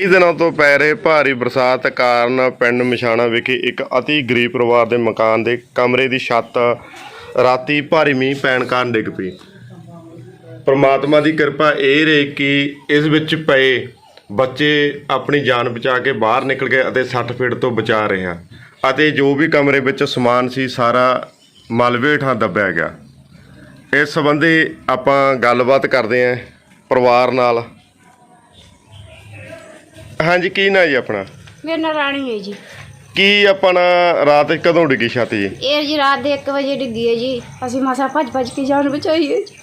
ਕਈ ਦਿਨਾਂ ਤੋਂ ਪੈ ਰਹੇ ਭਾਰੀ ਬਰਸਾਤ ਕਾਰਨ ਪਿੰਡ ਮਿਸ਼ਾਣਾ ਵਿਖੇ ਇੱਕ ਅਤੀ ਗਰੀਬ ਪਰਿਵਾਰ ਦੇ ਮਕਾਨ ਦੇ ਕਮਰੇ ਦੀ ਛੱਤ ਰਾਤੀ ਭਾਰੀ ਮੀਂਹ ਪੈਣ ਕਾਰਨ ਡਿੱਗ ਪਈ। ਪਰਮਾਤਮਾ ਦੀ ਕਿਰਪਾ ਇਹ ਰਹੀ ਕਿ ਇਸ ਵਿੱਚ ਪਏ ਬੱਚੇ ਆਪਣੀ ਜਾਨ ਬਚਾ ਕੇ ਬਾਹਰ ਨਿਕਲ ਗਏ ਅਤੇ 60 ਫੀਟ ਤੋਂ ਬਚਾ ਰਹੇ ਹਨ ਅਤੇ ਜੋ ਵੀ ਕਮਰੇ ਵਿੱਚ ਸਮਾਨ ਸੀ ਸਾਰਾ ਮਲਬੇ ਹੇਠਾਂ ਦੱਬਿਆ ਗਿਆ। ਇਸ ਸੰਬੰਧੀ ਆਪਾਂ ਗੱਲਬਾਤ ਕਰਦੇ ਹਾਂ ਪਰਿਵਾਰ ਨਾਲ। ਹਾਂਜੀ ਕੀ ਨਾਂ ਜੀ ਆਪਣਾ? ਮੇਰੇ ਨਾਲ ਰਾਣੀ ਹੈ ਜੀ। ਕੀ ਆਪਣਾ ਰਾਤ ਕਦੋਂ ਡਿੱਗੀ ਛੱਤ? ਜੀ ਇਹ ਜੀ ਰਾਤ ਦੇ 1 ਵਜੇ ਡਿੱਗੀ ਹੈ ਜੀ। ਅਸੀਂ ਮਸਾ ਭੱਜ ਭੱਜ ਕੇ ਜਾਨ ਬਚਾਈ ਹੈ ਜੀ।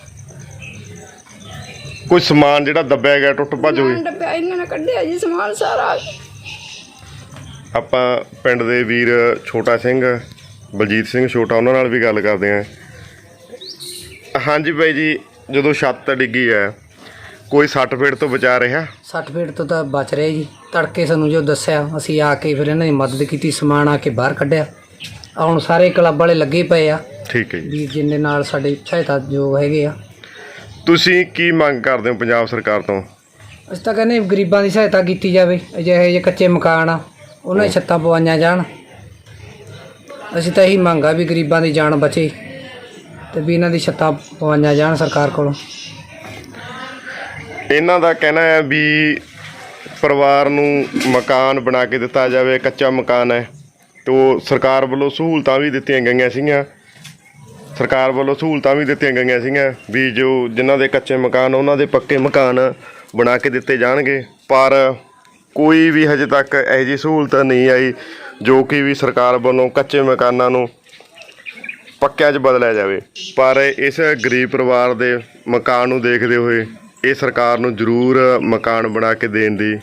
ਕੋਈ ਸਮਾਨ ਜਿਹੜਾ ਦੱਬਿਆ ਗਿਆ ਟੁੱਟ ਭੱਜ ਹੋਈ? ਡੱਬਿਆ ਇਹਨਾਂ ਨੇ ਕੱਢਿਆ ਜੀ ਸਮਾਨ ਸਾਰਾ। ਆਪਾਂ ਪਿੰਡ ਦੇ ਵੀਰ ਛੋਟਾ ਸਿੰਘ ਬਲਜੀਤ ਸਿੰਘ ਛੋਟਾ ਉਹਨਾਂ ਨਾਲ ਵੀ ਗੱਲ ਕਰਦੇ ਆਂ ਹਾਂਜੀ ਬਾਈ ਜੀ ਜਦੋਂ ਛੱਤ ਡਿੱਗੀ ਹੈ ਕੋਈ 60 ਫੀਟ ਤੋਂ ਬਚਾ ਰਿਹਾ? 60 ਫੀਟ ਤੋਂ ਤਾਂ ਬਚ ਰਹੇ ਜੀ। ਤੜਕੇ ਸਾਨੂੰ ਜੋ ਦੱਸਿਆ ਅਸੀਂ ਆ ਕੇ ਫਿਰ ਇਹਨਾਂ ਦੀ ਮਦਦ ਕੀਤੀ ਸਮਾਨ ਆ ਕੇ ਬਾਹਰ ਕੱਢਿਆ। ਹੁਣ ਸਾਰੇ ਕਲੱਬ ਵਾਲੇ ਲੱਗੇ ਪਏ ਆ। ਠੀਕ ਹੈ ਜੀ। ਜਿੰਨੇ ਨਾਲ ਸਾਡੇ ਸਹਾਇਤਾ ਜੋ ਹੈਗੇ ਆ। ਤੁਸੀਂ ਕੀ ਮੰਗ ਕਰਦੇ ਹੋ ਪੰਜਾਬ ਸਰਕਾਰ ਤੋਂ? ਅਸੀਂ ਤਾਂ ਕਹਿੰਦੇ ਗਰੀਬਾਂ ਦੀ ਸਹਾਇਤਾ ਕੀਤੀ ਜਾਵੇ ਅਜਿਹੇ ਜਿਹੇ ਕੱਚੇ ਮਕਾਨ ਆ ਉਹਨਾਂ ਦੀ ਛੱਤਾਂ ਪਵਾਈਆਂ ਜਾਣ। ਅਸੀਂ ਤਾਂ ਇਹੀ ਮੰਗ ਆ ਵੀ ਗਰੀਬਾਂ ਦੀ ਜਾਨ ਬਚੇ ਤੇ ਵੀ ਇਹਨਾਂ ਦੀ ਛੱਤਾਂ ਪਵਾਈਆਂ ਜਾਣ ਸਰਕਾਰ ਕੋਲੋਂ। ਇਹਨਾਂ ਦਾ ਕਹਿਣਾ ਹੈ ਵੀ ਪਰਿਵਾਰ ਨੂੰ ਮਕਾਨ ਬਣਾ ਕੇ ਦਿੱਤਾ ਜਾਵੇ, ਕੱਚਾ ਮਕਾਨ ਹੈ। ਤੋ ਸਰਕਾਰ ਵੱਲੋਂ ਸਹੂਲਤਾਂ ਵੀ ਦਿੱਤੀਆਂ ਗਈਆਂ ਸੀਗੀਆਂ। ਸਰਕਾਰ ਵੱਲੋਂ ਸਹੂਲਤਾਂ ਵੀ ਦਿੱਤੀਆਂ ਗਈਆਂ ਸੀਗੀਆਂ ਵੀ ਜੋ ਜਿਨ੍ਹਾਂ ਦੇ ਕੱਚੇ ਮਕਾਨ ਉਹਨਾਂ ਦੇ ਪੱਕੇ ਮਕਾਨ ਬਣਾ ਕੇ ਦਿੱਤੇ ਜਾਣਗੇ। ਪਰ ਕੋਈ ਵੀ ਹਜੇ ਤੱਕ ਇਹੋ ਜਿਹੀ ਸਹੂਲਤ ਨਹੀਂ ਆਈ ਜੋ ਕਿ ਵੀ ਸਰਕਾਰ ਵੱਲੋਂ ਕੱਚੇ ਮਕਾਨਾਂ ਨੂੰ ਪੱਕਿਆਂ 'ਚ ਬਦਲਿਆ ਜਾਵੇ। ਪਰ ਇਸ ਗਰੀਬ ਪਰਿਵਾਰ ਦੇ ਮਕਾਨ ਨੂੰ ਦੇਖਦੇ ਹੋਏ ਇਹ ਸਰਕਾਰ ਨੂੰ ਜ਼ਰੂਰ ਮਕਾਨ ਬਣਾ ਕੇ ਦੇਣ ਦੀ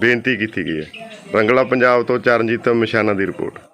ਬੇਨਤੀ ਕੀਤੀ ਗਈ ਹੈ। ਰੰਗਲਾ ਪੰਜਾਬ ਤੋਂ ਚਰਨਜੀਤ ਮਿਸ਼ਾਨਾ ਦੀ ਰਿਪੋਰਟ।